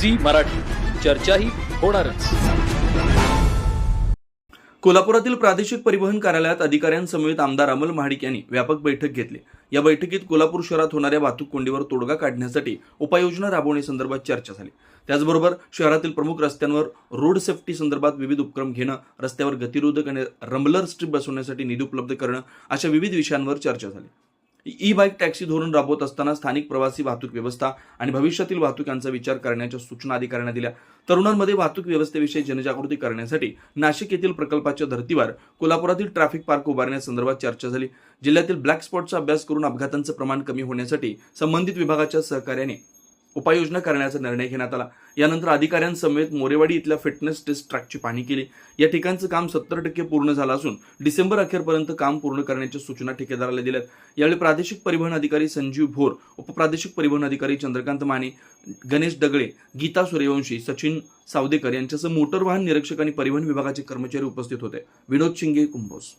Zee Marathi. चर्चाही होणारच. कोल्हापुरातील प्रादेशिक परिवहन कार्यालयात अधिकाऱ्यांसमवेत आमदार अमल महाडिक यांनी व्यापक बैठक घेतली. या बैठकीत कोल्हापूर शहरात होणाऱ्या वाहतूक कोंडीवर तोडगा काढण्यासाठी उपाययोजना राबवण्यासंदर्भात चर्चा झाली. त्याचबरोबर शहरातील प्रमुख रस्त्यांवर रोड सेफ्टी संदर्भात विविध उपक्रम घेणं रस्त्यावर गतिरोधक आणि रंबलर स्ट्रीप बसवण्यासाठी निधी उपलब्ध करणं अशा विविध विषयांवर चर्चा झाली. ई बाईक टॅक्सी धोरण राबवत असताना स्थानिक प्रवासी वाहतूक व्यवस्था आणि भविष्यातील वाहतूक यांचा विचार करण्याच्या सूचना अधिकाऱ्यांना दिल्या. तरुणांमध्ये वाहतूक व्यवस्थेविषयी जनजागृती करण्यासाठी नाशिक येथील प्रकल्पाच्या धर्तीवर कोल्हापुरातील ट्रॅफिक पार्क उभारण्यासंदर्भात चर्चा झाली. जिल्ह्यातील ब्लॅक स्पॉटचा अभ्यास करून अपघातांचं प्रमाण कमी होण्यासाठी संबंधित विभागाच्या सहकार्याने उपाययोजना करण्याचा निर्णय घेण्यात आला. यानंतर अधिकाऱ्यांसमेत मोरेवाडी इथल्या फिटनेस टेस्ट ट्रॅकची पाहणी केली. या ठिकाणचं काम सत्तर टक्के पूर्ण झालं असून डिसेंबर अखेरपर्यंत काम पूर्ण करण्याच्या सूचना ठेकेदाराला दिल्यात. यावेळी प्रादेशिक परिवहन अधिकारी संजीव भोर उपप्रादेशिक परिवहन अधिकारी चंद्रकांत माने गणेश दगडे गीता सूर्यवंशी सचिन सावदेकर यांच्यासह मोटर वाहन निरीक्षक आणि परिवहन विभागाचे कर्मचारी उपस्थित होते. विनोद शिंगे कुंभोस